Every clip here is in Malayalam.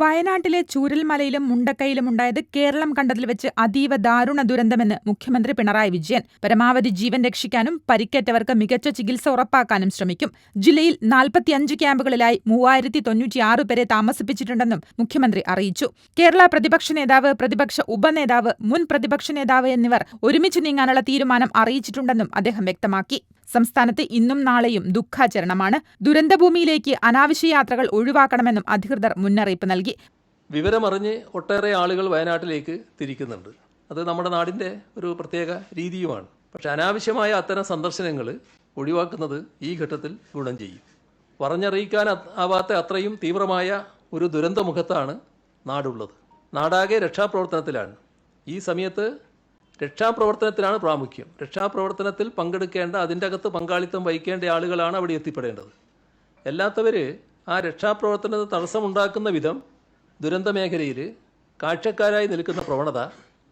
വയനാട്ടിലെ ചൂരൽമലയിലും മുണ്ടക്കയിലും ഉണ്ടായത് കേരളം കണ്ടതിൽ വെച്ച് അതീവ ദാരുണ ദുരന്തമെന്ന് മുഖ്യമന്ത്രി പിണറായി വിജയൻ. പരമാവധി ജീവൻ രക്ഷിക്കാനും പരിക്കേറ്റവർക്ക് മികച്ച ചികിത്സ ഉറപ്പാക്കാനും ശ്രമിക്കും. ജില്ലയിൽ നാൽപ്പത്തിയഞ്ച് ക്യാമ്പുകളിലായി മൂവായിരത്തി തൊണ്ണൂറ്റിയാറ് പേരെ താമസിപ്പിച്ചിട്ടുണ്ടെന്നും മുഖ്യമന്ത്രി അറിയിച്ചു. കേരള പ്രതിപക്ഷ നേതാവ് പ്രതിപക്ഷ ഉപനേതാവ് മുൻ പ്രതിപക്ഷ നേതാവ് എന്നിവർ ഒരുമിച്ച് നീങ്ങാനുള്ള തീരുമാനം അറിയിച്ചിട്ടുണ്ടെന്നും അദ്ദേഹം വ്യക്തമാക്കി. സംസ്ഥാനത്ത് ഇന്നും നാളെയും ദുഃഖാചരണമാണ്. ദുരന്തഭൂമിയിലേക്ക് അനാവശ്യ യാത്രകൾ ഒഴിവാക്കണമെന്നും അധികൃതർ മുന്നറിയിപ്പ് നൽകി. വിവരമറിഞ്ഞ് ഒട്ടേറെ ആളുകൾ വയനാട്ടിലേക്ക് തിരിക്കുന്നുണ്ട്. അത് നമ്മുടെ നാടിന്റെ ഒരു പ്രത്യേക രീതിയുമാണ്. പക്ഷെ അനാവശ്യമായ അത്തരം സന്ദർശനങ്ങൾ ഒഴിവാക്കുന്നത് ഈ ഘട്ടത്തിൽ ഗുണം ചെയ്യും. പറഞ്ഞറിയിക്കാൻ ആവാത്ത അത്രയും തീവ്രമായ ഒരു ദുരന്തമുഖത്താണ് നാടുള്ളത്. നാടാകെ രക്ഷാപ്രവർത്തനത്തിലാണ്. ഈ സമയത്ത് രക്ഷാപ്രവർത്തനത്തിലാണ് പ്രാമുഖ്യം. രക്ഷാപ്രവർത്തനത്തിൽ പങ്കെടുക്കേണ്ട അതിന്റെ അകത്ത് പങ്കാളിത്തം വഹിക്കേണ്ട ആളുകളാണ് അവിടെ എത്തിപ്പെടേണ്ടത്. അല്ലാത്തവർ ആ രക്ഷാപ്രവർത്തനത്തിന് തടസ്സമുണ്ടാക്കുന്ന വിധം ദുരന്ത മേഖലയിൽ കാഴ്ചക്കാരായി നിൽക്കുന്ന പ്രവണത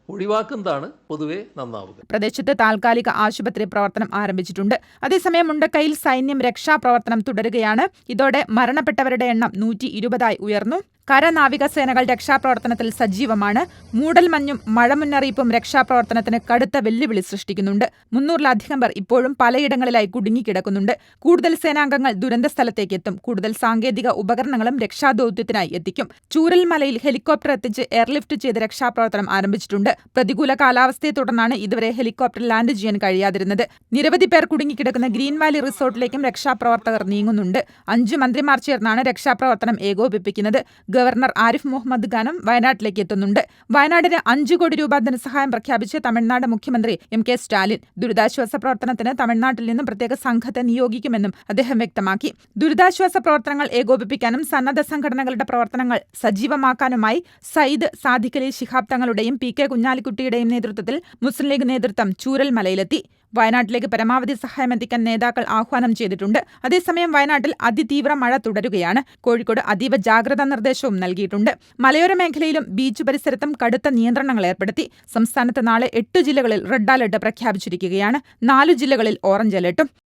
ഒഴിവാക്കുന്നതാണ് പൊതുവെ നന്നാവുക. പ്രദേശത്ത് താൽക്കാലിക ആശുപത്രി പ്രവർത്തനം ആരംഭിച്ചിട്ടുണ്ട്. അതേസമയം മുണ്ടക്കയിൽ സൈന്യം രക്ഷാപ്രവർത്തനം തുടരുകയാണ്. ഇതോടെ മരണപ്പെട്ടവരുടെ എണ്ണം നൂറ്റി ഇരുപതായി ഉയർന്നു. കരനാവികസേനകൾ രക്ഷാപ്രവർത്തനത്തിൽ സജീവമാണ്. മൂടൽമഞ്ഞും മഴ മുന്നറിയിപ്പും രക്ഷാപ്രവർത്തനത്തിന് കടുത്ത വെല്ലുവിളി സൃഷ്ടിക്കുന്നുണ്ട്. മുന്നൂറിലധികം പേർ ഇപ്പോഴും പലയിടങ്ങളിലായി കുടുങ്ങിക്കിടക്കുന്നുണ്ട്. കൂടുതൽ സേനാംഗങ്ങൾ ദുരന്ത സ്ഥലത്തേക്ക് എത്തും കൂടുതൽ സാങ്കേതിക ഉപകരണങ്ങളും രക്ഷാദൌത്യത്തിനായി എത്തിക്കും. ചൂരൽമലയിൽ ഹെലികോപ്റ്റർ എത്തിച്ച് എയർലിഫ്റ്റ് ചെയ്ത് രക്ഷാപ്രവർത്തനം ആരംഭിച്ചിട്ടുണ്ട്. പ്രതികൂല കാലാവസ്ഥയെ തുടർന്നാണ് ഇതുവരെ ഹെലികോപ്റ്റർ ലാൻഡ് ചെയ്യാൻ കഴിയാതിരുന്നത്. നിരവധി പേർ കുടുങ്ങിക്കിടക്കുന്ന ഗ്രീൻ വാലി റിസോർട്ടിലേക്കും രക്ഷാപ്രവർത്തകർ നീങ്ങുന്നുണ്ട്. അഞ്ച് മന്ത്രിമാർ ചേർന്നാണ് രക്ഷാപ്രവർത്തനം ഏകോപിപ്പിക്കുന്നത്. ഗവർണർ ആരിഫ് മുഹമ്മദ് ഖാനും വയനാട്ടിലേക്ക് എത്തുന്നുണ്ട്. വയനാടിന് അഞ്ചു കോടി രൂപ ധനസഹായം പ്രഖ്യാപിച്ച് തമിഴ്നാട് മുഖ്യമന്ത്രി എം കെ സ്റ്റാലിൻ ദുരിതാശ്വാസ പ്രവർത്തനത്തിന് തമിഴ്നാട്ടിൽ നിന്നും പ്രത്യേക സംഘത്തെ നിയോഗിക്കുമെന്നും അദ്ദേഹം വ്യക്തമാക്കി. ദുരിതാശ്വാസ പ്രവർത്തനങ്ങൾ ഏകോപിപ്പിക്കാനും സന്നദ്ധ സംഘടനകളുടെ പ്രവർത്തനങ്ങൾ സജീവമാക്കാനുമായി സയ്യിദ് സാദിഖലി ശിഹാബ് തങ്ങളുടെയും പി കെ കുഞ്ഞാലിക്കുട്ടിയുടെയും നേതൃത്വത്തിൽ മുസ്ലിം ലീഗ് നേതൃത്വം ചൂരൽമലയിലെത്തി. വയനാട്ടിലേക്ക് പരമാവധി സഹായം എത്തിക്കാൻ നേതാക്കൾ ആഹ്വാനം ചെയ്തിട്ടുണ്ട്. അതേസമയം വയനാട്ടിൽ അതിതീവ്ര മഴ തുടരുകയാണ്. കോഴിക്കോട് അതീവ ജാഗ്രതാ നിർദ്ദേശവും നൽകിയിട്ടുണ്ട്. മലയോര മേഖലയിലും ബീച്ച് പരിസരത്തും കടുത്ത നിയന്ത്രണങ്ങൾ ഏർപ്പെടുത്തി. സംസ്ഥാനത്ത് നാളെ എട്ട് ജില്ലകളിൽ റെഡ് അലർട്ട് പ്രഖ്യാപിച്ചിരിക്കുകയാണ്. നാലു ജില്ലകളിൽ ഓറഞ്ച് അലർട്ടും.